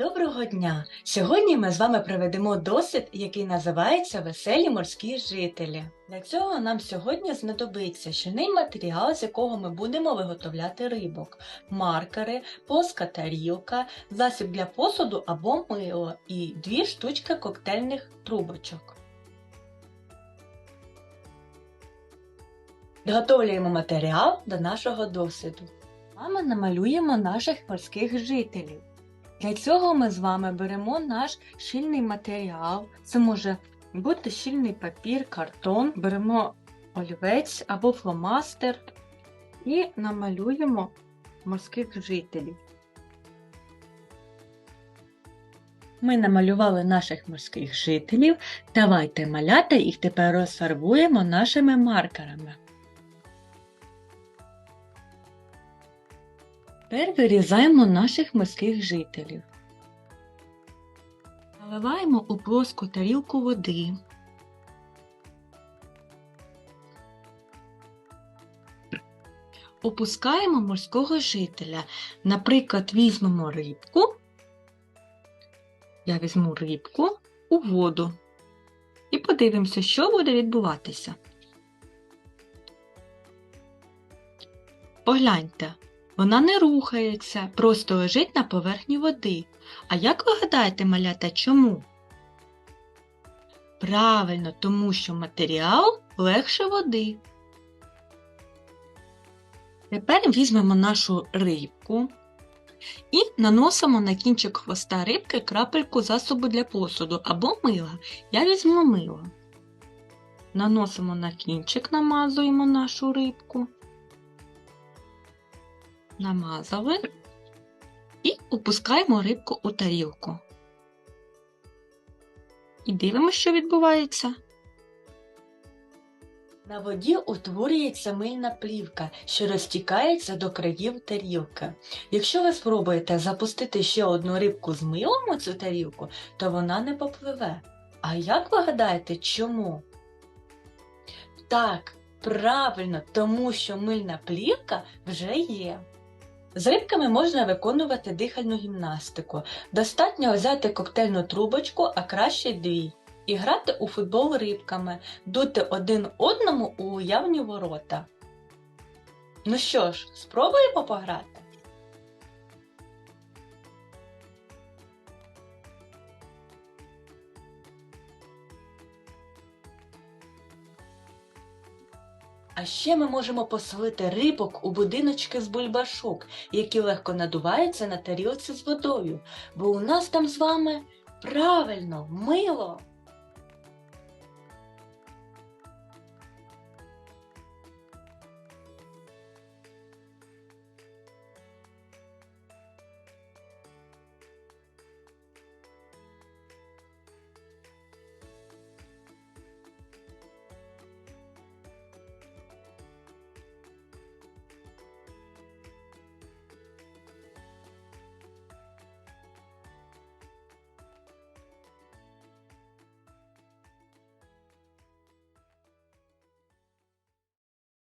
Доброго дня! Сьогодні ми з вами проведемо досвід, який називається Веселі морські жителі. Для цього нам сьогодні знадобиться щільний матеріал, з якого ми будемо виготовляти рибок, маркери, плоска тарілка, засіб для посуду або мило і дві штучки коктейльних трубочок. Підготовлюємо матеріал до нашого досвіду. Ми намалюємо наших морських жителів. Для цього ми з вами беремо наш щільний матеріал. Це може бути щільний папір, картон, беремо олівець або фломастер і намалюємо морських жителів. Ми намалювали наших морських жителів. Давайте маляти їх тепер розфарбуємо нашими маркерами. Тепер вирізаємо наших морських жителів. Наливаємо у плоску тарілку води. Опускаємо морського жителя. Наприклад, візьмемо рибку. Я візьму рибку у воду. І подивимося, що буде відбуватися. Погляньте, вона не рухається, просто лежить на поверхні води. А як ви гадаєте, малята, чому? Правильно, тому що матеріал легше води. Тепер візьмемо нашу рибку і наносимо на кінчик хвоста рибки крапельку засобу для посуду або мила. Я візьму мило. Наносимо на кінчик, намазуємо нашу рибку намазали і опускаємо рибку у тарілку. І дивимося, що відбувається. На воді утворюється мильна плівка, що розтікається до країв тарілки. Якщо ви спробуєте запустити ще одну рибку з милом у цю тарілку, то вона не попливе. А як ви гадаєте, чому? Так, правильно, тому що мильна плівка вже є. З рибками можна виконувати дихальну гімнастику. Достатньо взяти коктейльну трубочку, а краще дві, і грати у футбол рибками, дути один одному у уявні ворота. Ну що ж, спробуємо пограти? А ще ми можемо поселити рибок у будиночки з бульбашок, які легко надуваються на тарілці з водою, бо у нас там з вами правильно мило.